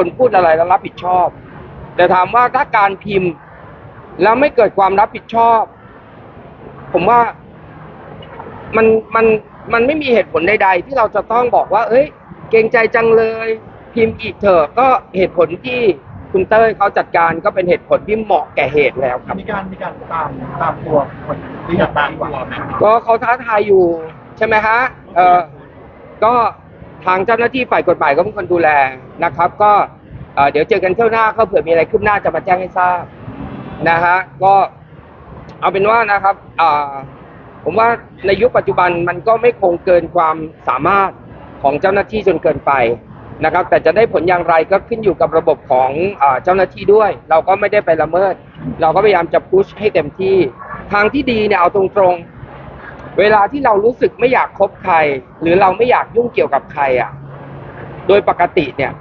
คนพูดอะไรแล้วรับผิดชอบ แต่ถามว่าถ้าการพิมพ์ แล้วไม่เกิดความรับผิดชอบ ผมว่ามันมันมันไม่มีเหตุผลใด ๆ ที่เราจะต้องบอกว่า เอ้ย เกรงใจจังเลย พิมพ์อีกเถอะก็เหตุผลที่คุณเต้ยเขาจัดการก็เป็นเหตุผลที่เหมาะแก่เหตุแล้วครับ มีการมีการตามตามตัวคนที่อยากตามตัวไหมก็เขาท้าทายอยู่ใช่ไหมฮะเออก็ ทางเจ้าหน้าที่ฝ่ายกฎหมายก็เป็นคนดูแลนะครับ ก็เดี๋ยวเจอกันเที่ยวหน้าก็เผื่อมีอะไรคืบหน้าจะมาแจ้งให้ทราบนะฮะก็เอาเป็นว่านะครับผมว่าในยุคปัจจุบันมันก็ไม่คงเกินความสามารถของเจ้าหน้าที่จนเกินไปนะครับ แต่จะได้ผลอย่างไรก็ขึ้นอยู่กับระบบของอเจ้าหน้าที่ด้วย เราก็ไม่ได้ไปละเมิด เราก็พยายามจะพุชให้เต็มที่ทางที่ดีเนี่ยเอาตรงๆ เวลาที่เรารู้สึกไม่อยากคบใคร หรือเราไม่อยากยุ่งเกี่ยวกับใครอะ โดยปกติเนี่ย